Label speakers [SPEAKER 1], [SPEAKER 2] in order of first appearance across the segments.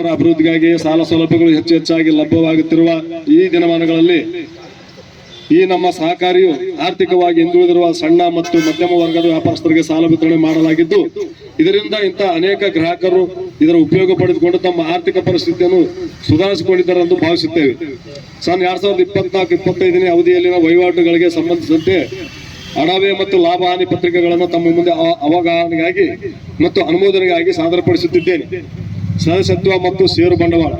[SPEAKER 1] ರೈತರ ಅಭಿವೃದ್ಧಿಗಾಗಿ ಸಾಲ ಸೌಲಭ್ಯಗಳು ಹೆಚ್ಚು ಹೆಚ್ಚಾಗಿ ಲಭ್ಯವಾಗುತ್ತಿರುವ ಈ ದಿನಮಾನಗಳಲ್ಲಿ ಈ ನಮ್ಮ ಸಹಕಾರಿಯು ಆರ್ಥಿಕವಾಗಿ ಹಿಂದುಳಿದಿರುವ ಸಣ್ಣ ಮತ್ತು ಮಧ್ಯಮ ವರ್ಗದ ವ್ಯಾಪಾರಸ್ಥರಿಗೆ ಸಾಲ ವಿತರಣೆ ಮಾಡಲಾಗಿದ್ದು, ಇದರಿಂದ ಇಂಥ ಅನೇಕ ಗ್ರಾಹಕರು ಇದರ ಉಪಯೋಗ ಪಡೆದುಕೊಂಡು ತಮ್ಮ ಆರ್ಥಿಕ ಪರಿಸ್ಥಿತಿಯನ್ನು ಸುಧಾರಿಸಿಕೊಂಡಿದ್ದಾರೆ ಎಂದು ಭಾವಿಸುತ್ತೇವೆ. ಸನ್ ಎರಡ್ ಸಾವಿರದ ಇಪ್ಪತ್ನಾಲ್ಕು, ಇಪ್ಪತ್ತೈದನೇ ಅವಧಿಯಲ್ಲಿನ ವಹಿವಾಟುಗಳಿಗೆ ಸಂಬಂಧಿಸಿದಂತೆ ಅಡವೆ ಮತ್ತು ಲಾಭ ಹಾನಿ ಪತ್ರಿಕೆಗಳನ್ನು ತಮ್ಮ ಮುಂದೆ ಅವ- ಅವಗಾಹನೆಗಾಗಿ ಮತ್ತು ಅನುಮೋದನೆಗಾಗಿ ಸಾದರಪಡಿಸುತ್ತಿದ್ದೇನೆ. ಸದಸ್ಯತ್ವ ಮತ್ತು ಷೇರು ಬಂಡವಾಳ.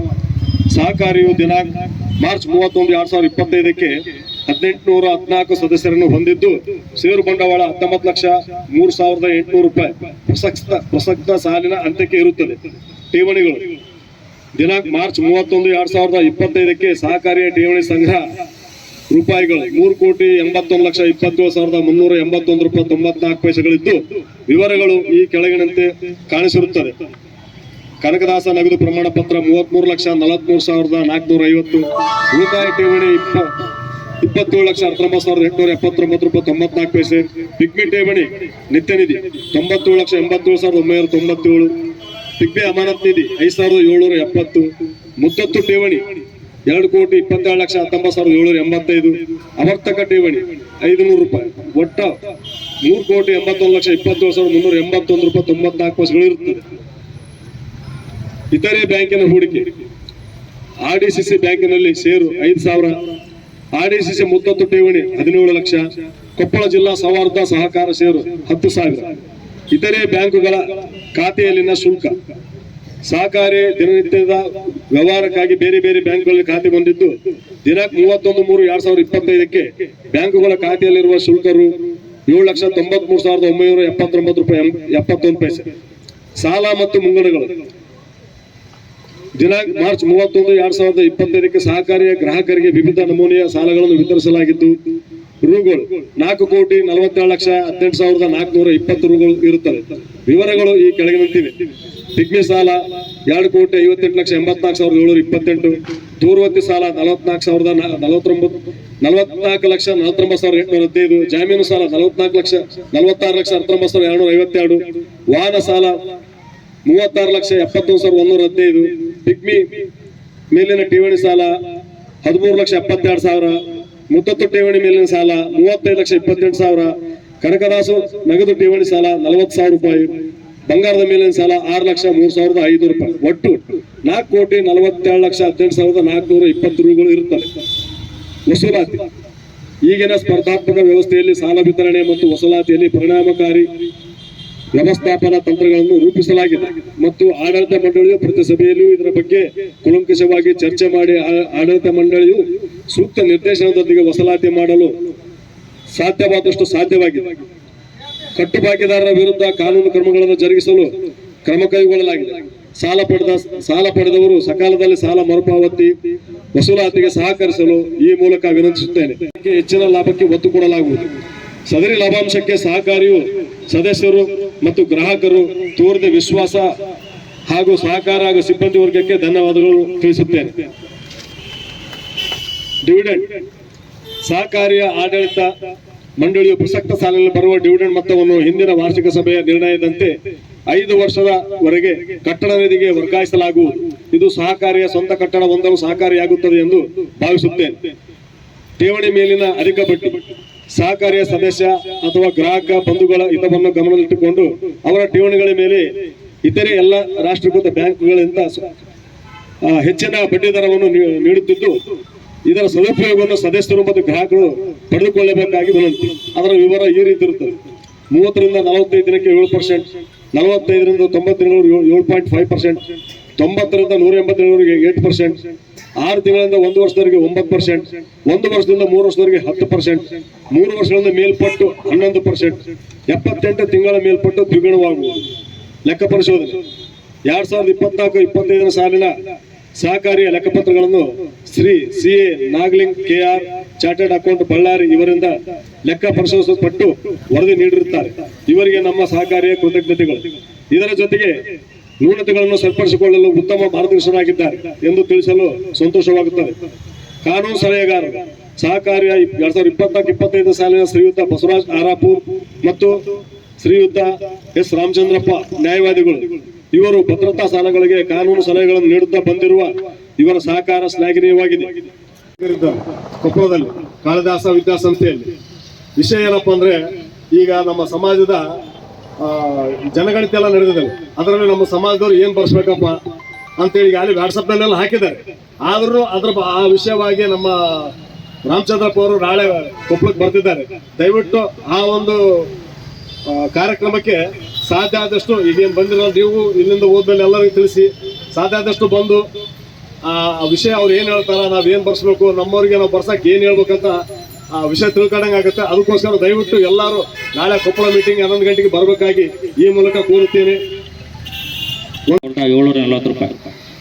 [SPEAKER 1] ಸಹಕಾರಿಯು ದಿನಾಂಕ ಮಾರ್ಚ್ ಮೂವತ್ತೊಂದು ಎರಡ್ ಸಾವಿರದ ಇಪ್ಪತ್ತೈದಕ್ಕೆ ಹದಿನೆಂಟುನೂರ ಹದಿನಾಲ್ಕು ಸದಸ್ಯರನ್ನು ಹೊಂದಿದ್ದು ಷೇರು ಬಂಡವಾಳ ಹತ್ತೊಂಬತ್ತು ಲಕ್ಷ ಮೂರು ಸಾವಿರದ ಎಂಟುನೂರು ರೂಪಾಯಿ ಪ್ರಸಕ್ತ ಪ್ರಸಕ್ತ ಸಾಲಿನ ಅಂತ್ಯಕ್ಕೆ ಇರುತ್ತದೆ. ಠೇವಣಿಗಳು. ದಿನಾಂಕ ಮಾರ್ಚ್ ಮೂವತ್ತೊಂದು ಎರಡ್ ಸಾವಿರದ ಇಪ್ಪತ್ತೈದಕ್ಕೆ ಸಹಕಾರಿಯ ಠೇವಣಿ ಸಂಗ್ರಹ ರೂಪಾಯಿಗಳು ಮೂರು ಕೋಟಿ ಎಂಬತ್ತೊಂದು ಲಕ್ಷ ಇಪ್ಪತ್ತೇಳು ಸಾವಿರದ ಮುನ್ನೂರ ಎಂಬತ್ತೊಂದು ರೂಪಾಯಿ ತೊಂಬತ್ನಾಲ್ಕು ಪೈಸೆಗಳಿದ್ದು, ವಿವರಗಳು ಈ ಕೆಳಗಿನಂತೆ ಕಾಣಿಸಿರುತ್ತದೆ. ಕನಕದಾಸ ನಗದು ಪ್ರಮಾಣ ಪತ್ರ ಮೂವತ್ಮೂರು ಲಕ್ಷ ನಲವತ್ಮೂರು ಸಾವಿರದ ನಾಲ್ಕುನೂರ ಐವತ್ತು. ಉಳಿತಾಯ ಠೇವಣಿ ಇಪ್ಪ, ಇಪ್ಪತ್ತೇಳು ಲಕ್ಷ ಹತ್ತೊಂಬತ್ತು ಸಾವಿರದ ಎಂಟುನೂರ ಎಪ್ಪತ್ತೊಂಬತ್ತು ರೂಪಾಯಿ ತೊಂಬತ್ನಾಲ್ಕು ಪೈಸೆ. ಪಿಗ್ಮಿ ಠೇವಣಿ, ನಿತ್ಯ ನಿಧಿ, ತೊಂಬತ್ತೇಳು ಲಕ್ಷ ಎಂಬತ್ತೇಳು ಸಾವಿರದ ಒಂಬೈನೂರ ತೊಂಬತ್ತೇಳು. ಪಿಗ್ಮಿ ಅಮಾನತ್ ನಿಧಿ, ಐದು ಸಾವಿರದ ಏಳ್ನೂರ ಎಪ್ಪತ್ತು. ಮುತ್ತತ್ತು ಠೇವಣಿ, ಎರಡು ಕೋಟಿ ಇಪ್ಪತ್ತೆರಡು ಲಕ್ಷ ಹತ್ತೊಂಬತ್ತು ಸಾವಿರದ ಏಳ್ನೂರ ಎಂಬತ್ತೈದು. ಆವರ್ತಕ ಠೇವಣಿ ಐದು ನೂರು ರೂಪಾಯಿ. ಒಟ್ಟ ಮೂರು ಕೋಟಿ ಎಂಬತ್ತೊಂದು ಲಕ್ಷ ಇಪ್ಪತ್ತೇಳು ಸಾವಿರದ ಮುನ್ನೂರ ಎಂಬತ್ತೊಂದು ರೂಪಾಯಿ ತೊಂಬತ್ನಾಲ್ಕು ಪೈಸೆಗಳು ಇರುತ್ತದೆ ಇತರೆ ಬ್ಯಾಂಕಿನ ಹೂಡಿಕೆ. ಆರ್ ಡಿ ಸಿ ಸಿ ಬ್ಯಾಂಕಿನಲ್ಲಿ ಷೇರು ಐದು ಸಾವಿರ, ಆರ್ ಡಿ ಸಿ ಸಿ ಮುತ್ತತ್ತು ಠೇವಣಿ ಹದಿನೇಳು ಲಕ್ಷ, ಕೊಪ್ಪಳ ಜಿಲ್ಲಾ ಸೌಹಾರ್ದ ಸಹಕಾರ ಷೇರು ಹತ್ತು ಸಾವಿರ. ಇತರೆ ಬ್ಯಾಂಕುಗಳ ಖಾತೆಯಲ್ಲಿನ ಶುಲ್ಕ. ಸಹಕಾರಿ ದಿನನಿತ್ಯದ ವ್ಯವಹಾರಕ್ಕಾಗಿ ಬೇರೆ ಬೇರೆ ಬ್ಯಾಂಕ್ಗಳಲ್ಲಿ ಖಾತೆ ಹೊಂದಿದ್ದು ದಿನಾಂಕ ಮೂವತ್ತೊಂದು, ಮೂರು, ಎರಡ್ ಸಾವಿರದ ಇಪ್ಪತ್ತೈದಕ್ಕೆ ಬ್ಯಾಂಕುಗಳ ಖಾತೆಯಲ್ಲಿರುವ ಶುಲ್ಕರು ಏಳು ಲಕ್ಷ ತೊಂಬತ್ಮೂರು ಸಾವಿರದ ಒಂಬೈನೂರ ಎಪ್ಪತ್ತೊಂಬತ್ತು ರೂಪಾಯಿ ಎಪ್ಪತ್ತೊಂದು ಪೈಸೆ. ಸಾಲ ಮತ್ತು ಮುಂಗಡಗಳು. ದಿನಾಂಕ ಮಾರ್ಚ್ ಮೂವತ್ತೊಂದು ಎರಡ್ ಸಾವಿರದ ಇಪ್ಪತ್ತೈದಕ್ಕೆ ಸಹಕಾರಿಯ ಗ್ರಾಹಕರಿಗೆ ವಿವಿಧ ನಮೂನೆಯ ಸಾಲಗಳನ್ನು ವಿತರಿಸಲಾಗಿದ್ದು ರೂಗಳು ನಾಲ್ಕು ಕೋಟಿ ನಲವತ್ತೇಳು ಲಕ್ಷ ಹದಿನೆಂಟು ಸಾವಿರದ ನಾಲ್ಕುನೂರ ಇಪ್ಪತ್ತು ರೂಗಳು ಇರುತ್ತವೆ. ವಿವರಗಳು ಈ ಕೆಳಗಿನಂತಿವೆ ಪಿಗ್ಮಿ ಸಾಲ ಎರಡು ಕೋಟಿ ಐವತ್ತೆಂಟು ಲಕ್ಷ ಎಂಬತ್ನಾಲ್ಕು ಸಾವಿರದ ಏಳ್ನೂರ ಇಪ್ಪತ್ತೆಂಟು. ದೂರವರ್ತಿ ಸಾಲ ನಲವತ್ನಾಲ್ಕು ಸಾವಿರದ ನಲವತ್ತೊಂಬತ್ತು, ನಲವತ್ನಾಲ್ಕು ಲಕ್ಷ ನಲವತ್ತೊಂಬತ್ತು ಸಾವಿರದ ಎಂಟುನೂರ ಹದಿನೈದು. ಜಾಮೀನು ಸಾಲ ನಲವತ್ನಾಲ್ಕು ಲಕ್ಷ ನಲವತ್ತಾರು ಲಕ್ಷ ಹತ್ತೊಂಬತ್ತು ಸಾವಿರದ ಎರಡುನೂರ ಐವತ್ತೆರಡು. ವಾಹನ ಸಾಲ ಮೂವತ್ತಾರು ಲಕ್ಷ ಎಪ್ಪತ್ತೊಂದು ಸಾವಿರದ ಒಂದೂರ ಹದಿನೈದು ಪಿಗ್ಮಿ ಮೇಲಿನ ಠೇವಣಿ ಸಾಲ ಹದಿಮೂರು ಲಕ್ಷ ಎಪ್ಪತ್ತೆರಡು ಸಾವಿರ. ಮುತ್ತತ್ತು ಠೇವಣಿ ಮೇಲಿನ ಸಾಲ ಮೂವತ್ತೈದು ಲಕ್ಷ ಇಪ್ಪತ್ತೆಂಟು ಸಾವಿರ. ಕನಕದಾಸು ನಗದು ಠೇವಣಿ ಸಾಲ ನಲವತ್ತು ಸಾವಿರ ರೂಪಾಯಿ. ಬಂಗಾರದ ಮೇಲಿನ ಸಾಲ ಆರು ಲಕ್ಷ ಮೂರು ಸಾವಿರದ ಐದು ರೂಪಾಯಿ. ಒಟ್ಟು ನಾಲ್ಕು ಕೋಟಿ ನಲವತ್ತೆರಡು ಲಕ್ಷ ಹದಿನೆಂಟು ಸಾವಿರದ ನಾಲ್ಕುನೂರ ಇಪ್ಪತ್ತು ರೂಗಳು ಇರುತ್ತವೆ. ವಸೂಲಾತಿ. ಈಗಿನ ಸ್ಪರ್ಧಾತ್ಮಕ ವ್ಯವಸ್ಥೆಯಲ್ಲಿ ಸಾಲ ವಿತರಣೆ ಮತ್ತು ವಸೂಲಾತಿಯಲ್ಲಿ ಪರಿಣಾಮಕಾರಿ ವ್ಯವಸ್ಥಾಪನಾ ತಂತ್ರಗಳನ್ನು ರೂಪಿಸಲಾಗಿದೆ ಮತ್ತು ಆಡಳಿತ ಮಂಡಳಿಯು ಪ್ರತಿ ಸಭೆಯಲ್ಲೂ ಇದರ ಬಗ್ಗೆ ಕುಲಂಕುಷವಾಗಿ ಚರ್ಚೆ ಮಾಡಿ ಆಡಳಿತ ಮಂಡಳಿಯು ಸೂಕ್ತ ನಿರ್ದೇಶನದೊಂದಿಗೆ ವಸೂಲಾತಿ ಮಾಡಲು ಸಾಧ್ಯವಾದಷ್ಟು ಸಾಧ್ಯವಾಗಿದೆ. ಕಟ್ಟುಬಾಕಿದಾರರ ವಿರುದ್ಧ ಕಾನೂನು ಕ್ರಮಗಳನ್ನು ಜರುಗಿಸಲು ಕ್ರಮ ಕೈಗೊಳ್ಳಲಾಗಿದೆ. ಸಾಲ ಪಡೆದ, ಸಾಲ ಪಡೆದವರು ಸಕಾಲದಲ್ಲಿ ಸಾಲ ಮರುಪಾವತಿ ವಸೂಲಾತಿಗೆ ಸಹಕರಿಸಲು ಈ ಮೂಲಕ ವಿನಂತಿಸುತ್ತೇನೆ. ಹೆಚ್ಚಿನ ಲಾಭಕ್ಕೆ ಒತ್ತು ಕೊಡಲಾಗುವುದು. ಸದರಿ ಲಾಭಾಂಶಕ್ಕೆ ಸಹಕಾರಿಯು ಸದಸ್ಯರು ಮತ್ತು ಗ್ರಾಹಕರು ತೋರಿದ ವಿಶ್ವಾಸ ಹಾಗೂ ಸಹಕಾರ ಹಾಗೂ ಸಿಬ್ಬಂದಿ ವರ್ಗಕ್ಕೆ ಧನ್ಯವಾದಗಳು ತಿಳಿಸುತ್ತೇನೆ. ಡಿವಿಡೆಂಡ್. ಸಹಕಾರಿಯ ಆಡಳಿತ ಮಂಡಳಿಯು ಪ್ರಸಕ್ತ ಸಾಲಿನಲ್ಲಿ ಬರುವ ಡಿವಿಡೆಂಡ್ ಮೊತ್ತವನ್ನು ಹಿಂದಿನ ವಾರ್ಷಿಕ ಸಭೆಯ ನಿರ್ಣಯದಂತೆ ಐದು ವರ್ಷದವರೆಗೆ ಕಟ್ಟಡ ನಿಧಿಗೆ ವರ್ಗಾಯಿಸಲಾಗುವುದು ಇದು ಸಹಕಾರಿಯ ಸ್ವಂತ ಕಟ್ಟಡ ಹೊಂದಲು ಸಹಕಾರಿಯಾಗುತ್ತದೆ ಎಂದು ಭಾವಿಸುತ್ತೇನೆ. ಠೇವಣಿ ಮೇಲಿನ ಅಧಿಕ ಬಡ್ಡಿ. ಸಹಕಾರಿಯ ಸದಸ್ಯ ಅಥವಾ ಗ್ರಾಹಕ ಬಂಧುಗಳ ಹಿತವನ್ನು ಗಮನದಲ್ಲಿಟ್ಟುಕೊಂಡು ಅವರ ಠೇವಣಿಗಳ ಮೇಲೆ ಇತರೆ ಎಲ್ಲ ರಾಷ್ಟ್ರೀಕೃತ ಬ್ಯಾಂಕ್ಗಳಿಂದ ಹೆಚ್ಚಿನ ಬಡ್ಡಿ ದರವನ್ನು ನೀಡುತ್ತಿದ್ದು ಇದರ ಸದುಪಯೋಗವನ್ನು ಸದಸ್ಯರು ಮತ್ತು ಗ್ರಾಹಕರು ಪಡೆದುಕೊಳ್ಳಬೇಕಾಗಿ ವಿನಂತಿ ಅದರ ವಿವರ ಈ ರೀತಿ ಇರುತ್ತದೆ. ಮೂವತ್ತರಿಂದ ನಲವತ್ತೈದು ದಿನಕ್ಕೆ ಏಳು ಪರ್ಸೆಂಟ್, ನಲವತ್ತೈದರಿಂದ ತೊಂಬತ್ತು ದಿನಗಳು ಏಳು ಪಾಯಿಂಟ್ ಫೈವ್ ಪರ್ಸೆಂಟ್, ತೊಂಬತ್ತರಿಂದ ನೂರ ಎಂಬತ್ತೇಳವರೆಗೆ ಏಟ್ ಪರ್ಸೆಂಟ್ ಆರು ತಿಂಗಳಿಂದ ಒಂದು ವರ್ಷದವರೆಗೆ ಒಂಬತ್ತು ಪರ್ಸೆಂಟ್ ಒಂದು ವರ್ಷದಿಂದ ಮೂರು ವರ್ಷದವರೆಗೆ ಹತ್ತು ಪರ್ಸೆಂಟ್ ಮೂರು ವರ್ಷಗಳಿಂದ ಮೇಲ್ಪಟ್ಟು ಹನ್ನೊಂದು ಪರ್ಸೆಂಟ್ ಎಪ್ಪತ್ತೆಂಟು ತಿಂಗಳ ಮೇಲ್ಪಟ್ಟು ದ್ವಿಗುಣವಾಗುವುದು. ಲೆಕ್ಕ ಪರಿಶೋಧನೆ. ಎರಡ್ ಸಾವಿರದ ಇಪ್ಪತ್ನಾಲ್ಕು, ಇಪ್ಪತ್ತೈದರ ಸಾಲಿನ ಸಹಕಾರಿಯ ಲೆಕ್ಕಪತ್ರಗಳನ್ನು Shri C A Nagling, K R, chartered account Ballari ಇವರಿಂದ ಲೆಕ್ಕ ಪರಿಶೋಧಿಸಲ್ಪಟ್ಟು ವರದಿ ನೀಡಿರುತ್ತಾರೆ. ಇವರಿಗೆ ನಮ್ಮ ಸಹಕಾರಿಯ ಕೃತಜ್ಞತೆಗಳು. ಇದರ ಜೊತೆಗೆ ನ್ಯೂನತೆಗಳನ್ನು ಸರಿಪಡಿಸಿಕೊಳ್ಳಲು ಉತ್ತಮ ಮಾರ್ಗದರ್ಶನಾಗಿದ್ದಾರೆ ಎಂದು ತಿಳಿಸಲು ಸಂತೋಷವಾಗುತ್ತದೆ. ಕಾನೂನು ಸಲಹೆಗಾರರು ಸಹಕಾರಿಯ ಎರಡ್ ಸಾವಿರದ ಇಪ್ಪತ್ನಾಲ್ಕು ಇಪ್ಪತ್ತೈದು ಸಾಲಿನ ಶ್ರೀಯುತ ಬಸವರಾಜ್ ಆರಾಪುರ್ ಮತ್ತು ಶ್ರೀಯುತ ಎಸ್ ರಾಮಚಂದ್ರಪ್ಪ ನ್ಯಾಯವಾದಿಗಳು, ಇವರು ಭದ್ರತಾ ಸಾಲಗಳಿಗೆ ಕಾನೂನು ಸಲಹೆಗಳನ್ನು ನೀಡುತ್ತಾ ಬಂದಿರುವ ಇವರ ಸಹಕಾರ ಶ್ಲಾಘನೀಯವಾಗಿದೆ. ಕೊಪ್ಪಳದಲ್ಲಿ ಕಾಳಿದಾಸ ವಿದ್ಯಾಸಂಸ್ಥೆಯಲ್ಲಿ. ವಿಷಯ ಏನಪ್ಪ ಅಂದ್ರೆ, ಈಗ ನಮ್ಮ ಸಮಾಜದ ಜನಗಣತಿ ಎಲ್ಲ ನಡೆದಿದೆ. ಅದರಲ್ಲಿ ನಮ್ಮ ಸಮಾಜದವ್ರು ಏನು ಬರ್ಸ್ಬೇಕಪ್ಪ ಅಂತೇಳಿ ಅಲ್ಲಿ ವಾಟ್ಸಪ್ನಲ್ಲೆಲ್ಲ ಹಾಕಿದ್ದಾರೆ. ಆದರೂ ಅದ್ರ ಆ ವಿಷಯವಾಗಿ ನಮ್ಮ ರಾಮಚಂದ್ರಪ್ಪ ಅವರು ನಾಳೆ ಕೊಪ್ಪಳಕ್ಕೆ ಬರ್ತಿದ್ದಾರೆ. ದಯವಿಟ್ಟು ಆ ಒಂದು ಕಾರ್ಯಕ್ರಮಕ್ಕೆ ಸಾಧ್ಯ ಆದಷ್ಟು ಈಗೇನು ಬಂದಿರೋ ನೀವು ಇಲ್ಲಿಂದ ಹೋದ್ಮೇಲೆ ಎಲ್ಲರಿಗೂ ತಿಳಿಸಿ, ಸಾಧ್ಯ ಆದಷ್ಟು ಬಂದು ಆ ವಿಷಯ ಅವ್ರು ಏನು ಹೇಳ್ತಾರ, ನಾವ್ ಏನ್ ಬರ್ಸ್ಬೇಕು, ನಮ್ಮವ್ರಿಗೆ ನಾವು ಬರ್ಸಕ್ ಏನು ಹೇಳ್ಬೇಕಂತ ಆ ವಿಷಯ ತಿಳ್ಕೊಂಡಂಗೆ ಆಗುತ್ತೆ. ಅದಕ್ಕೋಸ್ಕರ ದಯವಿಟ್ಟು ಎಲ್ಲರೂ ನಾಳೆ ಕೊಪ್ಪಳ ಮೀಟಿಂಗ್ ಹನ್ನೊಂದು ಗಂಟೆಗೆ ಬರಬೇಕಾಗಿ ಈ ಮೂಲಕ ಕೋರುತ್ತೇನೆ.
[SPEAKER 2] ಏಳ್ನೂರ ನಲವತ್ತು ರೂಪಾಯಿ.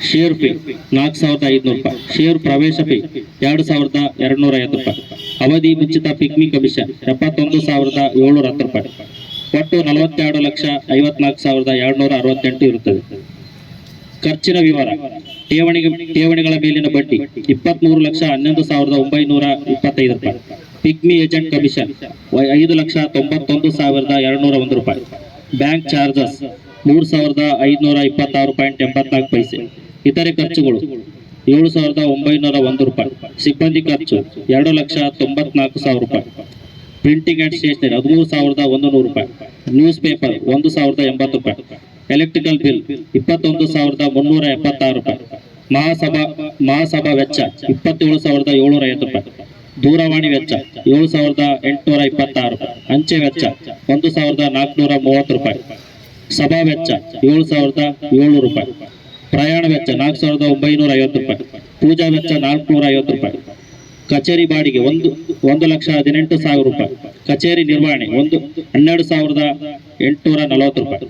[SPEAKER 2] ಶೇರ್ ಫೀ ನಾಲ್ಕು ಸಾವಿರದ ಐದುನೂರು ರೂಪಾಯಿ. ಶೇರ್ ಪ್ರವೇಶ ಫೀ ಎರಡು ಸಾವಿರದ ಎರಡು ನೂರ ಐವತ್ತು ರೂಪಾಯಿ. ಅವಧಿ ಮುಚ್ಚಿತ ಪಿಗ್ಮಿ ಕಮಿಷನ್ ಎಪ್ಪತ್ತೊಂದು ಸಾವಿರದ ಏಳ್ನೂರ ಹತ್ತು ರೂಪಾಯಿ. ಒಟ್ಟು ನಲವತ್ತೆರಡು ಲಕ್ಷ ಐವತ್ನಾಲ್ಕು ಸಾವಿರದ ಎರಡುನೂರ ಅರವತ್ತೆಂಟು ಇರುತ್ತದೆ. ಖರ್ಚಿನ ವಿವರ. ಠೇವಣಿಗೆ, ಠೇವಣಿಗಳ ಮೇಲಿನ ಬಡ್ಡಿ ಇಪ್ಪತ್ಮೂರು ಲಕ್ಷ ಹನ್ನೊಂದು ಸಾವಿರದ ಒಂಬೈನೂರ ಇಪ್ಪತ್ತೈದು ರೂಪಾಯಿ. ಪಿಗ್ಮಿ ಏಜೆಂಟ್ ಕಮಿಷನ್ ಐದು ಲಕ್ಷ ತೊಂಬತ್ತೊಂದು ಸಾವಿರದ ಎರಡುನೂರ ಒಂದು ರೂಪಾಯಿ. ಬ್ಯಾಂಕ್ ಚಾರ್ಜಸ್ ಮೂರು ಸಾವಿರದ ಐದುನೂರ ಇಪ್ಪತ್ತಾರು ಪಾಯಿಂಟ್ ಎಂಬತ್ನಾಲ್ಕು ಪೈಸೆ. ಇತರೆ ಖರ್ಚುಗಳು ಏಳು ಸಾವಿರದ ಒಂಬೈನೂರ ಒಂದು ರೂಪಾಯಿ. ಸಿಬ್ಬಂದಿ ಖರ್ಚು ಎರಡು ಲಕ್ಷ ತೊಂಬತ್ನಾಲ್ಕು ಸಾವಿರ ರೂಪಾಯಿ. ಪ್ರಿಂಟಿಂಗ್ ಆ್ಯಂಡ್ ಸ್ಟೇಷನರಿ ಹದಿಮೂರು ಸಾವಿರದ ಒಂದು ನೂರು ರೂಪಾಯಿ. ನ್ಯೂಸ್ ಪೇಪರ್ ಒಂದು ಸಾವಿರದ ಎಂಬತ್ತು ರೂಪಾಯಿ. ಎಲೆಕ್ಟ್ರಿಕಲ್ ಬಿಲ್ ಇಪ್ಪತ್ತೊಂದು ಸಾವಿರದ ಮುನ್ನೂರ ಎಪ್ಪತ್ತಾರು ರೂಪಾಯಿ. ಮಹಾಸಭಾ ಮಹಾಸಭಾ ವೆಚ್ಚ ಇಪ್ಪತ್ತೇಳು ಸಾವಿರದ ಏಳ್ನೂರ ಐವತ್ತು ರೂಪಾಯಿ. ದೂರವಾಣಿ ವೆಚ್ಚ ಏಳು ಸಾವಿರದ ಎಂಟುನೂರ ಇಪ್ಪತ್ತಾರು ಅಂಚೆ ವೆಚ್ಚ ಒಂದು ಸಾವಿರದ ನಾಲ್ಕುನೂರ ಮೂವತ್ತು ರೂಪಾಯಿ. ಸಭಾ ವೆಚ್ಚ ಏಳು ಸಾವಿರದ ಏಳ್ನೂರು ರೂಪಾಯಿ. ಪ್ರಯಾಣ ವೆಚ್ಚ ನಾಲ್ಕು ಸಾವಿರದ ಒಂಬೈನೂರ ಐವತ್ತು ರೂಪಾಯಿ. ಪೂಜಾ ವೆಚ್ಚ ನಾಲ್ಕುನೂರ ಐವತ್ತು ರೂಪಾಯಿ. ಕಚೇರಿ ಬಾಡಿಗೆ ಒಂದು ಒಂದು ಲಕ್ಷ ಹದಿನೆಂಟು ಸಾವಿರ ರೂಪಾಯಿ. ಕಚೇರಿ ನಿರ್ವಹಣೆ ಒಂದು, ಹನ್ನೆರಡು ಸಾವಿರದ ಎಂಟುನೂರ ನಲವತ್ತು ರೂಪಾಯಿ.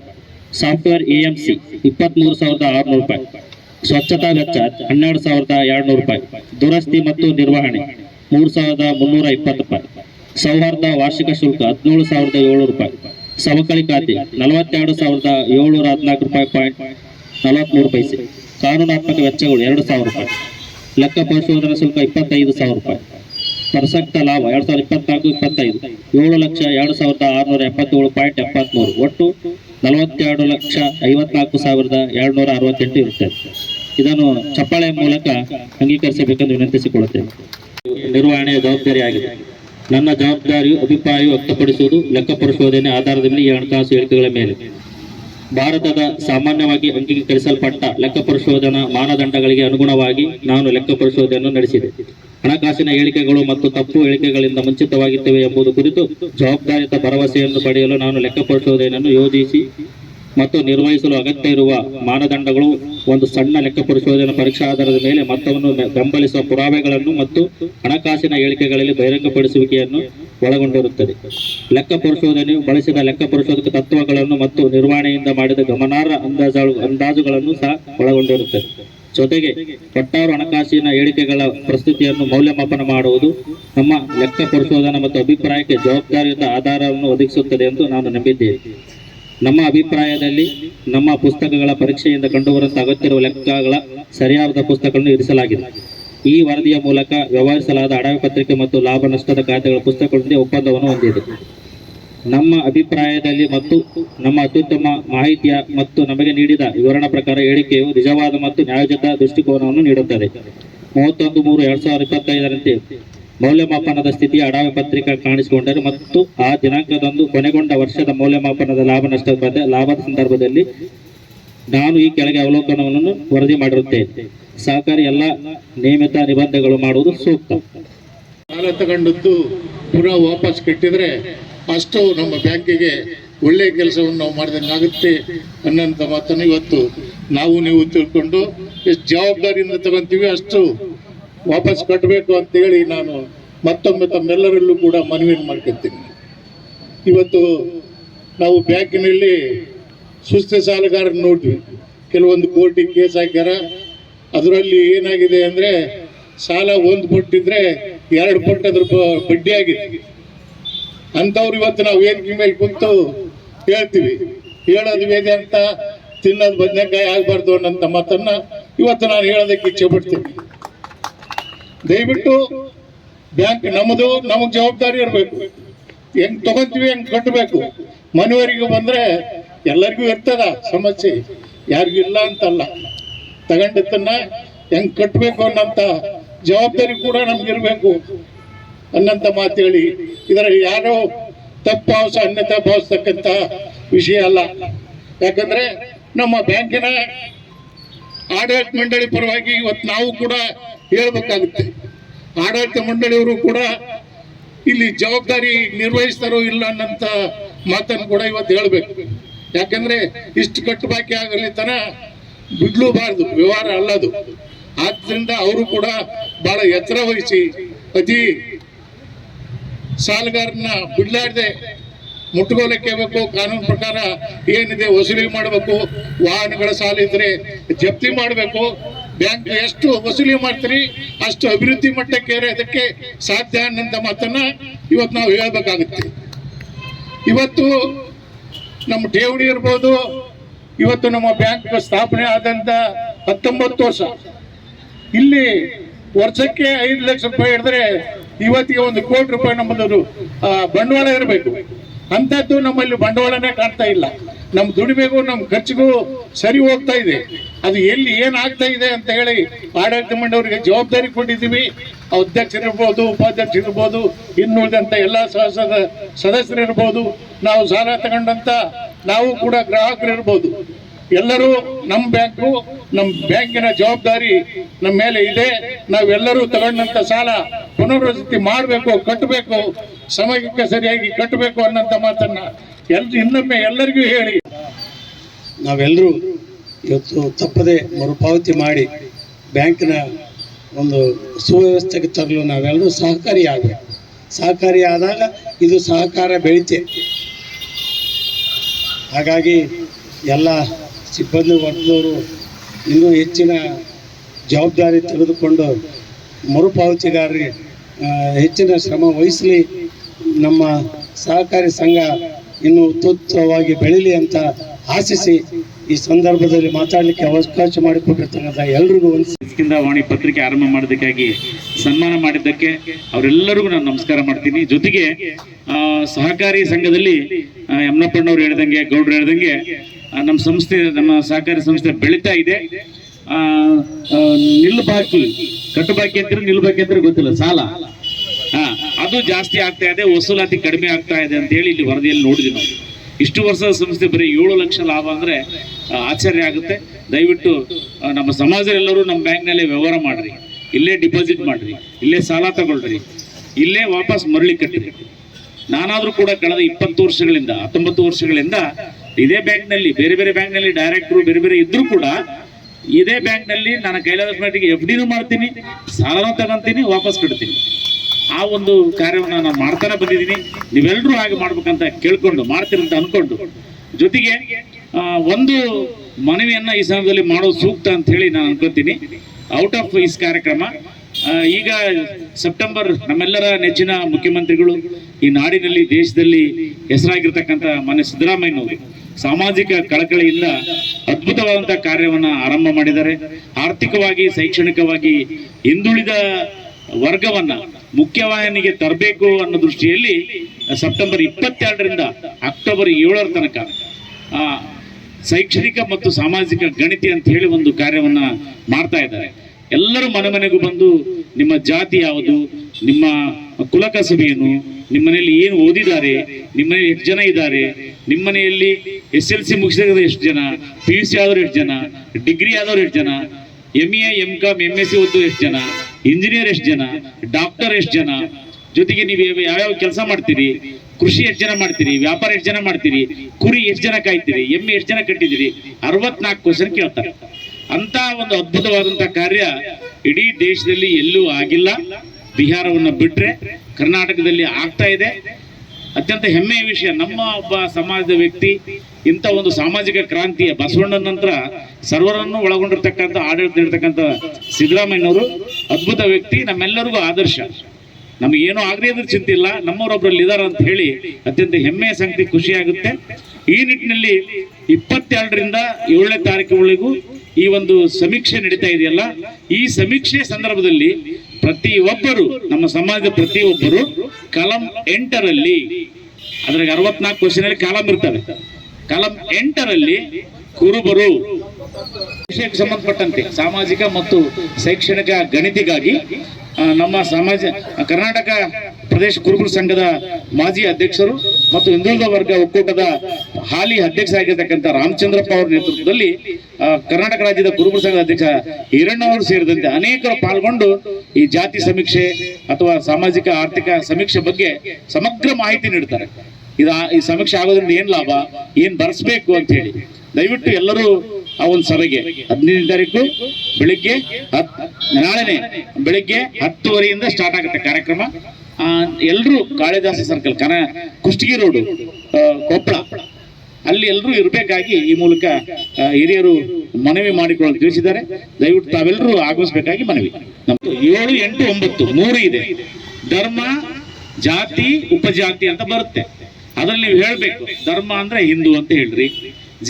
[SPEAKER 2] ಸಾಫ್ಟ್ವೇರ್ ಎ ಎಂ ಸಿ ಇಪ್ಪತ್ತ್ಮೂರು ಸಾವಿರದ ಆರುನೂರು ರೂಪಾಯಿ. ಸ್ವಚ್ಛತಾ ವೆಚ್ಚ ಹನ್ನೆರಡು ಸಾವಿರದ ಎರಡುನೂರು ರೂಪಾಯಿ. ದುರಸ್ತಿ ಮತ್ತು ನಿರ್ವಹಣೆ, ಮೂರು ಸಾವಿರದ ಮುನ್ನೂರ ಇಪ್ಪತ್ತು ರೂಪಾಯಿ. ಸೌಹಾರ್ದ ವಾರ್ಷಿಕ ಶುಲ್ಕ ಹದಿನೇಳು ಸಾವಿರದ ಏಳ್ನೂರು ರೂಪಾಯಿ. ಸವಕಳಿ ಖಾತೆ, ನಲವತ್ತೆರಡು ಸಾವಿರದ ಏಳುನೂರ ಹದಿನಾಲ್ಕು ರೂಪಾಯಿ ಪಾಯಿಂಟ್ ನಲವತ್ತ್ಮೂರು ಪೈಸೆ. ಕಾನೂನಾತ್ಮಕ ವೆಚ್ಚಗಳು ಎರಡು ಸಾವಿರ ರೂಪಾಯಿ. ಲೆಕ್ಕ ಪರಿಶೋಧನಾ ಶುಲ್ಕ ಇಪ್ಪತ್ತೈದು ಸಾವಿರ ರೂಪಾಯಿ. ಪ್ರಸಕ್ತ ಲಾಭ ಎರಡ್ ಸಾವಿರದ ಇಪ್ಪತ್ನಾಲ್ಕು, ಇಪ್ಪತ್ತೈದು. ಏಳು ಲಕ್ಷ ಎರಡು ಸಾವಿರದ ಆರುನೂರ ಎಪ್ಪತ್ತೇಳು ಪಾಯಿಂಟ್ ಎಪ್ಪತ್ಮೂರು. ಒಟ್ಟು ನಲವತ್ತೆರಡು ಲಕ್ಷ ಐವತ್ನಾಲ್ಕು ಸಾವಿರದ ಎರಡುನೂರ ಅರವತ್ತೆಂಟು ಇರುತ್ತೆ. ಇದನ್ನು ಚಪ್ಪಾಳೆ ಮೂಲಕ ಅಂಗೀಕರಿಸಬೇಕೆಂದು ವಿನಂತಿಸಿಕೊಳ್ಳುತ್ತೇನೆ. ನಿರ್ವಹಣೆಯ ಜವಾಬ್ದಾರಿಯಾಗಿದೆ ನನ್ನ ಜವಾಬ್ದಾರಿಯು ಅಭಿಪ್ರಾಯ ವ್ಯಕ್ತಪಡಿಸುವುದು, ಲೆಕ್ಕ ಪರಿಶೋಧನೆ ಆಧಾರದ ಮೇಲೆ ಈ ಹಣಕಾಸು ಹೇಳಿಕೆಗಳ ಮೇಲೆ. ಭಾರತದ ಸಾಮಾನ್ಯವಾಗಿ ಅಂಗೀಕರಿಸಲ್ಪಟ್ಟ ಲೆಕ್ಕ ಪರಿಶೋಧನಾ ಮಾನದಂಡಗಳಿಗೆ ಅನುಗುಣವಾಗಿ ನಾನು ಲೆಕ್ಕ ಪರಿಶೋಧನೆಯನ್ನು ನಡೆಸಿದೆ. ಹಣಕಾಸಿನ ಹೇಳಿಕೆಗಳು ಮತ್ತು ತಪ್ಪು ಹೇಳಿಕೆಗಳಿಂದ ಮುಂಚಿತವಾಗಿದ್ದೇವೆ ಎಂಬುದು ಕುರಿತು ಜವಾಬ್ದಾರಿಯುತ ಭರವಸೆಯನ್ನು ಪಡೆಯಲು ನಾನು ಲೆಕ್ಕ ಪರಿಶೋಧನೆಯನ್ನು ಯೋಜಿಸಿ ಮತ್ತು ನಿರ್ವಹಿಸಲು ಅಗತ್ಯ ಇರುವ ಮಾನದಂಡಗಳು ಒಂದು ಸಣ್ಣ ಲೆಕ್ಕ ಪರಿಶೋಧನಾ ಪರೀಕ್ಷಾ ಆಧಾರದ ಮೇಲೆ ಮೊತ್ತವನ್ನು ಬೆಂಬಲಿಸುವ ಪುರಾವೆಗಳನ್ನು ಮತ್ತು ಹಣಕಾಸಿನ ಹೇಳಿಕೆಗಳಲ್ಲಿ ಬಹಿರಂಗಪಡಿಸುವಿಕೆಯನ್ನು ಒಳಗೊಂಡಿರುತ್ತದೆ. ಲೆಕ್ಕ ಪರಿಶೋಧನೆಯು ಬಳಸಿದ ಲೆಕ್ಕ ಪರಿಶೋಧಕ ತತ್ವಗಳನ್ನು ಮತ್ತು ನಿರ್ವಹಣೆಯಿಂದ ಮಾಡಿದ ಗಮನಾರ್ಹ ಅಂದಾಜು ಅಂದಾಜುಗಳನ್ನು ಸಹ ಒಳಗೊಂಡಿರುತ್ತದೆ. ಜೊತೆಗೆ ಒಟ್ಟಾರು ಹಣಕಾಸಿನ ಹೇಳಿಕೆಗಳ ಪ್ರಸ್ತುತಿಯನ್ನು ಮೌಲ್ಯಮಾಪನ ಮಾಡುವುದು ನಮ್ಮ ಲೆಕ್ಕ ಪರಿಶೋಧನಾ ಮತ್ತು ಅಭಿಪ್ರಾಯಕ್ಕೆ ಜವಾಬ್ದಾರಿಯುತ ಆಧಾರವನ್ನು ಒದಗಿಸುತ್ತದೆ ಎಂದು ನಾನು ನಂಬಿದ್ದೇನೆ. ನಮ್ಮ ಅಭಿಪ್ರಾಯದಲ್ಲಿ ನಮ್ಮ ಪುಸ್ತಕಗಳ ಪರೀಕ್ಷೆಯಿಂದ ಕಂಡುಬರುವಂತಹ ಅಗತ್ಯವಿರುವ ಲೆಕ್ಕಗಳ ಸರಿಯಾದ ಪುಸ್ತಕಗಳನ್ನು ಇರಿಸಲಾಗಿದೆ. ಈ ವರದಿಯ ಮೂಲಕ ವ್ಯವಹರಿಸಲಾದ ಅಡವೆ ಪತ್ರಿಕೆ ಮತ್ತು ಲಾಭ ನಷ್ಟದ ಖಾತೆಗಳ ಪುಸ್ತಕಗಳೊಂದಿಗೆ ಒಪ್ಪಂದವನ್ನು ಹೊಂದಿದೆ. ನಮ್ಮ ಅಭಿಪ್ರಾಯದಲ್ಲಿ ಮತ್ತು ನಮ್ಮ ಅತ್ಯುತ್ತಮ ಮಾಹಿತಿಯ ಮತ್ತು ನಮಗೆ ನೀಡಿದ ವಿವರಣ ಪ್ರಕಾರ ಹೇಳಿಕೆಯು ನಿಜವಾದ ಮತ್ತು ನ್ಯಾಯೋಚಿತ ದೃಷ್ಟಿಕೋನವನ್ನು ನೀಡುತ್ತದೆ. ಮೂವತ್ತೊಂದು ಮೂರು ಎರಡ್ ಸಾವಿರದ ಇಪ್ಪತ್ತೈದರಂತೆ ಮೌಲ್ಯಮಾಪನದ ಸ್ಥಿತಿ ಅಡಾವೆ ಪತ್ರಿಕೆ ಕಾಣಿಸಿಕೊಂಡರೆ ಮತ್ತು ಆ ದಿನಾಂಕದಂದು ಕೊನೆಗೊಂಡ ವರ್ಷದ ಮೌಲ್ಯಮಾಪನದ ಲಾಭ ಬಗ್ಗೆ ಲಾಭದ ಸಂದರ್ಭದಲ್ಲಿ ನಾನು ಈ ಕೆಳಗೆ ಅವಲೋಕನವನ್ನು ವರದಿ ಮಾಡಿರುತ್ತೇನೆ. ಸಹಕಾರಿ ಎಲ್ಲ ನಿಯಮಿತ ನಿಬಂಧನೆಗಳು ಮಾಡುವುದು ಸೂಕ್ತ.
[SPEAKER 3] ಸಾಲ ತಗೊಂಡದ್ದು ಪುನಃ ವಾಪಸ್ ಕಟ್ಟಿದರೆ ಅಷ್ಟು ನಮ್ಮ ಬ್ಯಾಂಕಿಗೆ ಒಳ್ಳೆಯ ಕೆಲಸವನ್ನು ನಾವು ಮಾಡಿದಂಗೆ ಆಗುತ್ತೆ ಅನ್ನೋಂಥ ಮಾತನ್ನು ಇವತ್ತು ನಾವು ನೀವು ತಿಳ್ಕೊಂಡು ಎಷ್ಟು ಜವಾಬ್ದಾರಿಯಿಂದ ತಗೊಂತೀವಿ ಅಷ್ಟು. ವಾಪಸ್ ಕಟ್ಟಬೇಕು ಅಂತೇಳಿ ನಾನು ಮತ್ತೊಮ್ಮೆ ತಮ್ಮೆಲ್ಲರಲ್ಲೂ ಕೂಡ ಮನವಿ ಮಾಡ್ಕೊತೀನಿ ಇವತ್ತು ನಾವು ಬ್ಯಾಂಕಿನಲ್ಲಿ ಸುಸ್ತಿ ಸಾಲಗಾರರು ನೋಡಿದ್ವಿ. ಕೆಲವೊಂದು ಕೋಟಿ ಕೇಸ್ ಹಾಕ್ಯಾರ. ಅದರಲ್ಲಿ ಏನಾಗಿದೆ ಅಂದರೆ ಸಾಲ ಒಂದು ಪಟ್ಟಿದ್ರೆ ಎರಡು ಪಟ್ಟು ಅದ್ರ ಬಡ್ಡಿ ಆಗಿದೆ. ಅಂಥವ್ರು ಇವತ್ತು ನಾವು ವೇದಿಕೆ ಮೇಲೆ ಕುಂತು ಹೇಳ್ತೀವಿ. ಹೇಳೋದು ವೇದೆ ಅಂತ, ತಿನ್ನೋದು ಬದನೆಕಾಯಿ ಆಗಬಾರ್ದು ಅನ್ನೋಂಥ ಮಾತನ್ನು ಇವತ್ತು ನಾನು ಹೇಳೋದಕ್ಕೆ ಇಚ್ಛೆ ಪಡ್ತೀನಿ. ದಯವಿಟ್ಟು ಬ್ಯಾಂಕ್ ನಮ್ಮದು, ನಮಗೆ ಜವಾಬ್ದಾರಿ ಇರಬೇಕು. ಹೆಂಗ್ ತಗೊಂತೀವಿ, ಹೆಂಗ್ ಕಟ್ಟಬೇಕು ಮನೆಯವರಿಗೂ ಬಂದ್ರೆ ಎಲ್ಲರಿಗೂ ಇರ್ತದ ಸಮಸ್ಯೆ. ಯಾರಿಗೂ ಇಲ್ಲ ಅಂತಲ್ಲ. ತಗೊಂಡಿದ್ದನ್ನ ಹೆಂಗ್ ಕಟ್ಟಬೇಕು ಅನ್ನೋಂಥ ಜವಾಬ್ದಾರಿ ಕೂಡ ನಮ್ಗಿರ್ಬೇಕು ಅನ್ನಂತ ಮಾತು ಹೇಳಿ ಇದರಲ್ಲಿ ಯಾರೋ ತಪ್ಪು ಭಾವಿಸ ಅನ್ಯತಾ ವಿಷಯ ಅಲ್ಲ. ಯಾಕಂದ್ರೆ ನಮ್ಮ ಬ್ಯಾಂಕಿನ ಆಡಳಿತ ಮಂಡಳಿ ಪರವಾಗಿ ಇವತ್ತು ನಾವು ಕೂಡ ಹೇಳ್ಬೇಕಾಗುತ್ತೆ. ಆಡಳಿತ ಮಂಡಳಿಯವರು ಕೂಡ ಇಲ್ಲಿ ಜವಾಬ್ದಾರಿ ನಿರ್ವಹಿಸ್ತಾರೋ ಇಲ್ಲ ಅನ್ನಂತ ಮಾತನ್ನು ಕೂಡ ಇವತ್ತು ಹೇಳ್ಬೇಕು. ಯಾಕಂದ್ರೆ ಇಷ್ಟು ಕಟ್ಟುಬಾಕಿ ಆಗಲಿ ತನ ಬಿಡ್ಲೂಬಾರ್ದು, ವ್ಯವಹಾರ ಅಲ್ಲದು. ಆದ್ರಿಂದ ಅವರು ಕೂಡ ಬಹಳ ಎತ್ತರ ವಹಿಸಿ ಅತಿ ಸಾಲಗಾರನ ಬಿಡ್ಲಾರ್ದೆ ಮುಟ್ಟುಗೋಲಕ್ಕೆ ಬೇಕು ಕಾನೂನು ಪ್ರಕಾರ ಏನಿದೆ ವಸೂಲಿ ಮಾಡಬೇಕು, ವಾಹನಗಳ ಸಾಲ ಇದ್ರೆ ಜಪ್ತಿ ಮಾಡಬೇಕು ಬ್ಯಾಂಕ್ ಎಷ್ಟು ವಸೂಲಿ ಮಾಡ್ತೀರಿ, ಅಷ್ಟು ಅಭಿವೃದ್ಧಿ ಮಟ್ಟಕ್ಕೆ ಏರೋದಕ್ಕೆ ಸಾಧ್ಯ ಅನ್ನಂತ ಮಾತನ್ನ ಇವತ್ತು ನಾವು ಹೇಳಬೇಕಾಗುತ್ತೆ. ಇವತ್ತು ನಮ್ಮ ಠೇವಣಿ ಇರ್ಬೋದು, ಇವತ್ತು ನಮ್ಮ ಬ್ಯಾಂಕ್ ಸ್ಥಾಪನೆ ಆದಂತ ಹತ್ತೊಂಬತ್ತು ವರ್ಷ. ಇಲ್ಲಿ ವರ್ಷಕ್ಕೆ ಐದು ಲಕ್ಷ ರೂಪಾಯಿ ಹಿಡಿದ್ರೆ ಇವತ್ತಿಗೆ ಒಂದು ಕೋಟಿ ರೂಪಾಯಿ ನಮ್ಮದು ಬಂಡವಾಳ ಇರಬೇಕು. ಅಂಥದ್ದು ನಮ್ಮಲ್ಲಿ ಬಂಡವಾಳನೇ ಕಾಣ್ತಾ ಇಲ್ಲ. ನಮ್ಮ ದುಡಿಮೆಗೂ ನಮ್ಮ ಖರ್ಚಿಗೂ ಸರಿ ಹೋಗ್ತಾ ಇದೆ. ಅದು ಎಲ್ಲಿ ಏನಾಗ್ತಾ ಇದೆ ಅಂತ ಹೇಳಿ ಆಡಳಿತ ಮಂಡವರಿಗೆ ಜವಾಬ್ದಾರಿ ಕೊಟ್ಟಿದ್ದೀವಿ. ಅಧ್ಯಕ್ಷರಿರ್ಬೋದು ಉಪಾಧ್ಯಕ್ಷರಿರ್ಬೋದು ಇನ್ನುಳಿದಂಥ ಎಲ್ಲ ಸದಸ್ಯ ಸದ- ಸದಸ್ಯರಿರ್ಬೋದು ನಾವು ಸಾಲ ತಗೊಂಡಂತ ನಾವು ಕೂಡ ಗ್ರಾಹಕರಿರ್ಬೋದು ಎಲ್ಲರೂ ನಮ್ಮ ಬ್ಯಾಂಕು ನಮ್ಮ ಬ್ಯಾಂಕಿನ ಜವಾಬ್ದಾರಿ ನಮ್ಮ ಮೇಲೆ ಇದೆ. ನಾವೆಲ್ಲರೂ ತಗೊಂಡಂಥ ಸಾಲ ಪುನರ್ವಸತಿ ಮಾಡಬೇಕು, ಕಟ್ಟಬೇಕು, ಸಮಯಕ್ಕೆ ಸರಿಯಾಗಿ ಕಟ್ಟಬೇಕು ಅನ್ನೋಂಥ ಮಾತನ್ನ ಎಲ್, ಇನ್ನೊಮ್ಮೆ ಎಲ್ಲರಿಗೂ ಹೇಳಿ.
[SPEAKER 4] ನಾವೆಲ್ಲರೂ ಇವತ್ತು ತಪ್ಪದೆ ಮರುಪಾವತಿ ಮಾಡಿ ಬ್ಯಾಂಕಿನ ಒಂದು ಸುವ್ಯವಸ್ಥೆಗೆ ತರಲು ನಾವೆಲ್ಲರೂ ಸಹಕಾರಿಯಾಗಬೇಕು ಸಹಕಾರಿಯಾದಾಗ ಇದು ಸಹಕಾರ ಬೆಳೀತೆ. ಹಾಗಾಗಿ ಎಲ್ಲ ಸಿಬ್ಬಂದಿ ವರ್ಗದವರು ಇನ್ನೂ ಹೆಚ್ಚಿನ ಜವಾಬ್ದಾರಿ ತೆಗೆದುಕೊಂಡು ಮರುಪಾವತಿಗಾರರಿಗೆ ಹೆಚ್ಚಿನ ಶ್ರಮ ವಹಿಸಲಿ. ನಮ್ಮ ಸಹಕಾರಿ ಸಂಘ ಇನ್ನೂ ಉತ್ತುತ್ತವಾಗಿ ಬೆಳೀಲಿ ಅಂತ ಆಶಿಸಿ ಈ ಸಂದರ್ಭದಲ್ಲಿ ಮಾತಾಡಲಿಕ್ಕೆ ಅವಕಾಶ ಮಾಡಿಕೊಟ್ಟಿರ್ತಕ್ಕಂಥ ಎಲ್ರಿಗೂ ಒಂದು
[SPEAKER 5] ವಾಣಿ ಪತ್ರಿಕೆ ಆರಂಭ ಮಾಡೋದಕ್ಕಾಗಿ ಸನ್ಮಾನ ಮಾಡಿದ್ದಕ್ಕೆ ಅವರೆಲ್ಲರಿಗೂ ನಾನು ನಮಸ್ಕಾರ ಮಾಡ್ತೀನಿ. ಜೊತೆಗೆ ಸಹಕಾರಿ ಸಂಘದಲ್ಲಿ ಯಮ್ನಪ್ಪಣ್ಣವ್ರು ಹೇಳ್ದಂಗೆ, ಗೌಡ್ರು ಹೇಳ್ದಂಗೆ ನಮ್ಮ ಸಂಸ್ಥೆ, ನಮ್ಮ ಸಹಕಾರಿ ಸಂಸ್ಥೆ ಬೆಳೀತಾ ಇದೆ. ನಿಲ್ಬಾಕಿ ಕಟ್ಟುಬಾಕಿ ನಿಲ್ಬಾಕಿ ಅಂತೀರಿ ನಿಲ್ಲು ಬಾಕಿ ಅಂತೀರಿ ಗೊತ್ತಿಲ್ಲ, ಸಾಲ. ಅದು ಜಾಸ್ತಿ ಆಗ್ತಾ ಇದೆ, ವಸೂಲಾತಿ ಕಡಿಮೆ ಆಗ್ತಾ ಇದೆ ಅಂತ ಹೇಳಿ ಇಲ್ಲಿ ವರದಿಯಲ್ಲಿ ನೋಡಿದ್ವಿ ನಾವು. ಇಷ್ಟು ವರ್ಷದ ಸಂಸ್ಥೆ ಬರೀ ಏಳು ಲಕ್ಷ ಲಾಭ ಅಂದ್ರೆ ಆಶ್ಚರ್ಯ ಆಗುತ್ತೆ. ದಯವಿಟ್ಟು ನಮ್ಮ ಸಮಾಜರೆಲ್ಲರೂ ನಮ್ಮ ಬ್ಯಾಂಕ್ನಲ್ಲೇ ವ್ಯವಹಾರ ಮಾಡ್ರಿ. ಇಲ್ಲೇ ಡಿಪಾಸಿಟ್ ಮಾಡ್ರಿ. ಇಲ್ಲೇ ಸಾಲ ತಗೊಳ್ರಿ. ಇಲ್ಲೇ ವಾಪಸ್ ಮರಳಿ ಕಟ್ಟಿರಿ ನಾನಾದ್ರೂ ಕೂಡ ಕಳೆದ ಇಪ್ಪತ್ತು ವರ್ಷಗಳಿಂದ, ಹತ್ತೊಂಬತ್ತು ವರ್ಷಗಳಿಂದ ಇದೇ ಬ್ಯಾಂಕ್ನಲ್ಲಿ, ಬೇರೆ ಬೇರೆ ಬ್ಯಾಂಕ್ನಲ್ಲಿ ಡೈರೆಕ್ಟ್ರು, ಬೇರೆ ಬೇರೆ ಇದ್ರೂ ಕೂಡ ಇದೇ ಬ್ಯಾಂಕ್ನಲ್ಲಿ ನಾನು ಕೈಲಾದ ಮಟ್ಟಿಗೆ ಎಫ್ ಡಿನೂ ಮಾಡ್ತೀನಿ, ಸಾಲನೂ ತಗೊಂತೀನಿ, ವಾಪಸ್ ಕಟ್ತೀನಿ. ಆ ಒಂದು ಕಾರ್ಯವನ್ನು ನಾನು ಮಾಡ್ತಾನೆ ಬಂದಿದ್ದೀನಿ. ನೀವೆಲ್ಲರೂ ಹಾಗೆ ಮಾಡ್ಬೇಕಂತ ಕೇಳ್ಕೊಂಡು ಮಾಡ್ತೀರಂತ ಅನ್ಕೊಂಡು, ಜೊತೆಗೆ ಒಂದು ಮನವಿಯನ್ನ ಈ ಸಮಯದಲ್ಲಿ ಮಾಡೋದು ಸೂಕ್ತ ಅಂತ ಹೇಳಿ ನಾನು ಅನ್ಕೋತೀನಿ. ಔಟ್ ಆಫ್ ಈಸ್ ಕಾರ್ಯಕ್ರಮ ಈಗ ಸೆಪ್ಟೆಂಬರ್ ನಮ್ಮೆಲ್ಲರ ನೆಚ್ಚಿನ ಮುಖ್ಯಮಂತ್ರಿಗಳು ಈ ನಾಡಿನಲ್ಲಿ, ದೇಶದಲ್ಲಿ ಹೆಸರಾಗಿರ್ತಕ್ಕಂಥ ಮನೆ ಸಿದ್ದರಾಮಯ್ಯನವರು ಸಾಮಾಜಿಕ ಕಳಕಳಿಯಿಂದ ಅದ್ಭುತವಾದಂತಹ ಕಾರ್ಯವನ್ನ ಆರಂಭ ಮಾಡಿದ್ದಾರೆ. ಆರ್ಥಿಕವಾಗಿ, ಶೈಕ್ಷಣಿಕವಾಗಿ ಹಿಂದುಳಿದ ವರ್ಗವನ್ನ ಮುಖ್ಯವಾಹಿನಿಗೆ ತರಬೇಕು ಅನ್ನೋ ದೃಷ್ಟಿಯಲ್ಲಿ ಸೆಪ್ಟೆಂಬರ್ ಇಪ್ಪತ್ತೆರಡರಿಂದ ಅಕ್ಟೋಬರ್ ಏಳರ ತನಕ ಶೈಕ್ಷಣಿಕ ಮತ್ತು ಸಾಮಾಜಿಕ ಗಣಿತಿ ಅಂತ ಹೇಳಿ ಒಂದು ಕಾರ್ಯವನ್ನ ಮಾಡ್ತಾ ಇದ್ದಾರೆ. ಎಲ್ಲರೂ ಮನೆ ಮನೆಗೂ ಬಂದು ನಿಮ್ಮ ಜಾತಿ ಯಾವುದು, ನಿಮ್ಮ ಕುಲ ನಿಮ್ಮ ಮನೆಯಲ್ಲಿ ಏನು ಓದಿದ್ದಾರೆ, ನಿಮ್ಮ ಮನೆಯಲ್ಲಿ ಎಷ್ಟು ಜನ ಇದ್ದಾರೆ, ನಿಮ್ಮ ಮನೆಯಲ್ಲಿ ಎಸ್ ಎಲ್ ಸಿ ಮುಗಿಸಿದ ಎಷ್ಟು ಜನ, ಪಿ ಯು ಸಿ ಆದವರು ಎಷ್ಟು ಜನ, ಡಿಗ್ರಿ ಆದವರು ಎಷ್ಟು ಜನ M A M com M S C ಎಷ್ಟು ಜನ? ಇಂಜಿನಿಯರ್ ಎಷ್ಟು ಜನ? ಡಾಕ್ಟರ್ ಎಷ್ಟು ಜನ? ಜೊತೆಗೆ ನೀವು ಯಾವ- ಯಾವ್ಯಾವ ಕೆಲಸ ಮಾಡ್ತೀರಿ? ಕೃಷಿ ಎಷ್ಟು ಜನ ಮಾಡ್ತೀರಿ? ವ್ಯಾಪಾರ ಎಷ್ಟು ಜನ ಮಾಡ್ತೀರಿ? ಕುರಿ ಎಷ್ಟು ಜನ ಕಾಯ್ತೀರಿ? ಎಮ್ಮೆ ಎಷ್ಟು ಜನ ಕಟ್ಟಿದ್ದೀರಿ? ಅರವತ್ನಾಲ್ಕು ಕ್ವಶನ್ ಕೇಳ್ತಾರೆ. ಅಂತ ಒಂದು ಅದ್ಭುತವಾದಂತ ಕಾರ್ಯ ಇಡೀ ದೇಶದಲ್ಲಿ ಎಲ್ಲೂ ಆಗಿಲ್ಲ. ಬಿಹಾರವನ್ನು ಬಿಟ್ರೆ ಕರ್ನಾಟಕದಲ್ಲಿ ಆಗ್ತಾ ಇದೆ. ಅತ್ಯಂತ ಹೆಮ್ಮೆಯ ವಿಷಯ, ನಮ್ಮ ಒಬ್ಬ ಸಮಾಜದ ವ್ಯಕ್ತಿ, ಇಂಥ ಒಂದು ಸಾಮಾಜಿಕ ಕ್ರಾಂತಿಯ ಬಸವಣ್ಣನ ನಂತರ ಸರ್ವರನ್ನು ಒಳಗೊಂಡಿರ್ತಕ್ಕಂಥ ಆಡಳಿತ ನೀಡ್ತಕ್ಕಂಥ ಸಿದ್ದರಾಮಯ್ಯನವರು, ಅದ್ಭುತ ವ್ಯಕ್ತಿ, ನಮ್ಮೆಲ್ಲರಿಗೂ ಆದರ್ಶ. ನಮಗೇನು ಏನೋ ಆಗದೇ ಚಿಂತೆ ಇಲ್ಲ ನಮ್ಮವರೊಬ್ಬರಲ್ಲಿ ಇದಾರ ಅಂತ ಹೇಳಿ ಅತ್ಯಂತ ಹೆಮ್ಮೆಯ ಸಂಗತಿ ಖುಷಿಯಾಗುತ್ತೆ. ಈ ನಿಟ್ಟಿನಲ್ಲಿ ಇಪ್ಪತ್ತೆರಡರಿಂದ ಏಳನೇ ತಾರೀಕುವರೆಗೂ ಈ ಒಂದು ಸಮೀಕ್ಷೆ ನಡೀತಾ ಇದೆಯಲ್ಲ? ಈ ಸಮೀಕ್ಷೆ ಸಂದರ್ಭದಲ್ಲಿ ಪ್ರತಿಯೊಬ್ಬರು ನಮ್ಮ ಸಮಾಜದ ಪ್ರತಿಯೊಬ್ಬರು ಕಲಂ ಎಂಟರಲ್ಲಿ, ಅದ್ರಾಗ ಅರವತ್ನಾಲ್ಕು ಅಲ್ಲಿ ಕಾಲಂ ಇರ್ತವೆ. ಕಲಂ ಎಂಟರಲ್ಲಿ ಕುರುಬರು ವಿಷಯಕ್ಕೆ ಸಂಬಂಧಪಟ್ಟಂತೆ, ಸಾಮಾಜಿಕ ಮತ್ತು ಶೈಕ್ಷಣಿಕ ಗಣಿತಿಗಾಗಿ ನಮ್ಮ ಸಮಾಜ, ಕರ್ನಾಟಕ ಪ್ರದೇಶ ಕುರುಬರ ಸಂಘದ ಮಾಜಿ ಅಧ್ಯಕ್ಷರು ಮತ್ತು ಹಿಂದುಳಿದ ವರ್ಗ ಒಕ್ಕೂಟದ ಹಾಲಿ ಅಧ್ಯಕ್ಷ ಆಗಿರ್ತಕ್ಕಂಥ ರಾಮಚಂದ್ರಪ್ಪ ಅವರ ನೇತೃತ್ವದಲ್ಲಿ ಕರ್ನಾಟಕ ರಾಜ್ಯದ ಕುರುಬರ ಸಂಘದ ಅಧ್ಯಕ್ಷ ಹಿರಣ್ಣವರು ಸೇರಿದಂತೆ ಅನೇಕರು ಪಾಲ್ಗೊಂಡು ಈ ಜಾತಿ ಸಮೀಕ್ಷೆ ಅಥವಾ ಸಾಮಾಜಿಕ ಆರ್ಥಿಕ ಸಮೀಕ್ಷೆ ಬಗ್ಗೆ ಸಮಗ್ರ ಮಾಹಿತಿ ನೀಡ್ತಾರೆ. ಇದು, ಈ ಸಮೀಕ್ಷೆ ಆಗೋದ್ರಿಂದ ಏನ್ ಲಾಭ? ಏನ್ ಬರ್ಸ್ಬೇಕು ಅಂತ ಹೇಳಿ. ದಯವಿಟ್ಟು ಎಲ್ಲರೂ ಆ ಒಂದು ಸಭೆಗೆ ಹದಿನೈದನೇ ತಾರೀಕು ಬೆಳಿಗ್ಗೆ ಹತ್, ನಾಳೆನೆ ಬೆಳಿಗ್ಗೆ ಹತ್ತುವರೆಯಿಂದ ಸ್ಟಾರ್ಟ್ ಆಗುತ್ತೆ ಕಾರ್ಯಕ್ರಮ. ಎಲ್ಲರೂ ಕಾಳಿದಾಸ ಸರ್ಕಲ್ ಕನ, ಕುಷ್ಟಗಿ ರೋಡು ಕೊಪ್ಪಳ. ಅಲ್ಲಿ ಎಲ್ಲರೂ ಇರಬೇಕಾಗಿ ಈ ಮೂಲಕ ಹಿರಿಯರು ಮನವಿ ಮಾಡಿಕೊಳ್ಳಲು ತಿಳಿಸಿದ್ದಾರೆ. ದಯವಿಟ್ಟು ತಾವೆಲ್ಲರೂ ಆಗಮಿಸಬೇಕಾಗಿ ಮನವಿ. ನಮ್ದು ಏಳು, ಎಂಟು, ಒಂಬತ್ತು, ಮೂರು ಇದೆ. ಧರ್ಮ, ಜಾತಿ, ಉಪಜಾತಿ ಅಂತ ಬರುತ್ತೆ. ಅದ್ರಲ್ಲಿ ನೀವು ಹೇಳ್ಬೇಕು, ಧರ್ಮ ಅಂದ್ರೆ ಹಿಂದೂ ಅಂತ ಹೇಳ್ರಿ.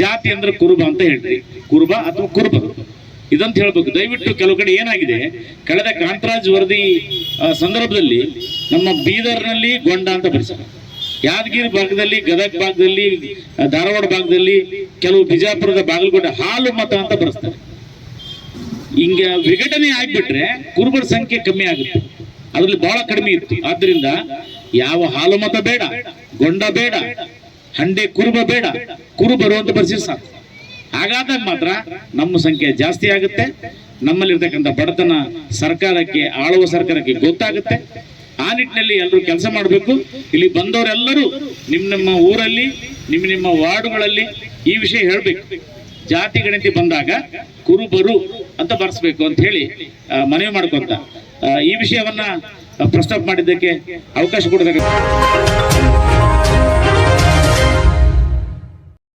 [SPEAKER 5] ಜಾತಿ ಅಂದ್ರೆ ಕುರುಬ ಅಂತ ಹೇಳ್ರಿ. ಕುರುಬ ಅಥವಾ ಕುರುಬರು. ಇದಂತ ಹೇಳ್ಬೇಕು. ದಯವಿಟ್ಟು ಕೆಲವು ಕಡೆ ಏನಾಗಿದೆ? ಕಳೆದ ಕಾಂತರಾಜ್ ವರದಿ ಸಂದರ್ಭದಲ್ಲಿ ನಮ್ಮ ಬೀದರ್ನಲ್ಲಿ ಗೊಂಡ ಅಂತ ಬರೆಸಿದ್ದಾರೆ ಯಾದಗಿರಿ ಭಾಗದಲ್ಲಿ, ಗದಗ ಭಾಗದಲ್ಲಿ ಧಾರವಾಡ ಭಾಗದಲ್ಲಿ ಕೆಲವು ಬಿಜಾಪುರದ ಬಾಗಲಕೋಟೆ ಹಾಲು ಮತ ಅಂತ ಬರೆಸ್ತಾರೆ. ಹಿಂಗೆ ವಿಘಟನೆ ಆಗ್ಬಿಟ್ರೆ ಕುರುಬರ ಸಂಖ್ಯೆ ಕಮ್ಮಿ ಆಗುತ್ತೆ. ಅದ್ರಲ್ಲಿ ಬಹಳ ಕಡಿಮೆ ಇತ್ತು. ಆದ್ರಿಂದ ಯಾವ ಹಾಲು ಮತ ಬೇಡ, ಗೊಂಡ ಬೇಡ, ಹಂಡೆ ಕುರುಬ ಬೇಡ, ಕುರುಬರು ಅಂತ ಬರ್ಸಿದ್ರೆ ಸಾಕು. ಹಾಗಾದಾಗ ಮಾತ್ರ ನಮ್ಮ ಸಂಖ್ಯೆ ಜಾಸ್ತಿ ಆಗುತ್ತೆ. ನಮ್ಮಲ್ಲಿರ್ತಕ್ಕಂಥ ಬಡತನ ಸರ್ಕಾರಕ್ಕೆ, ಆಳುವ ಸರ್ಕಾರಕ್ಕೆ ಗೊತ್ತಾಗುತ್ತೆ. ಆ ನಿಟ್ಟಿನಲ್ಲಿ ಎಲ್ಲರೂ ಕೆಲಸ ಮಾಡಬೇಕು. ಇಲ್ಲಿ ಬಂದವರೆಲ್ಲರೂ ನಿಮ್ಮ ನಿಮ್ಮ ಊರಲ್ಲಿ ನಿಮ್ಮ ನಿಮ್ಮ ವಾರ್ಡ್ಗಳಲ್ಲಿ ಈ ವಿಷಯ ಹೇಳಬೇಕು. ಜಾತಿ ಗಣತಿ ಬಂದಾಗ ಕುರುಬರು ಅಂತ ಬರ್ಸ್ಬೇಕು ಅಂತ ಹೇಳಿ ಮನವಿ ಮಾಡ್ಕೊಂತ. ಈ ವಿಷಯವನ್ನ ಪ್ರಸ್ತಾಪ ಮಾಡಿದ್ದಕ್ಕೆ ಅವಕಾಶ ಕೊಡಬೇಕು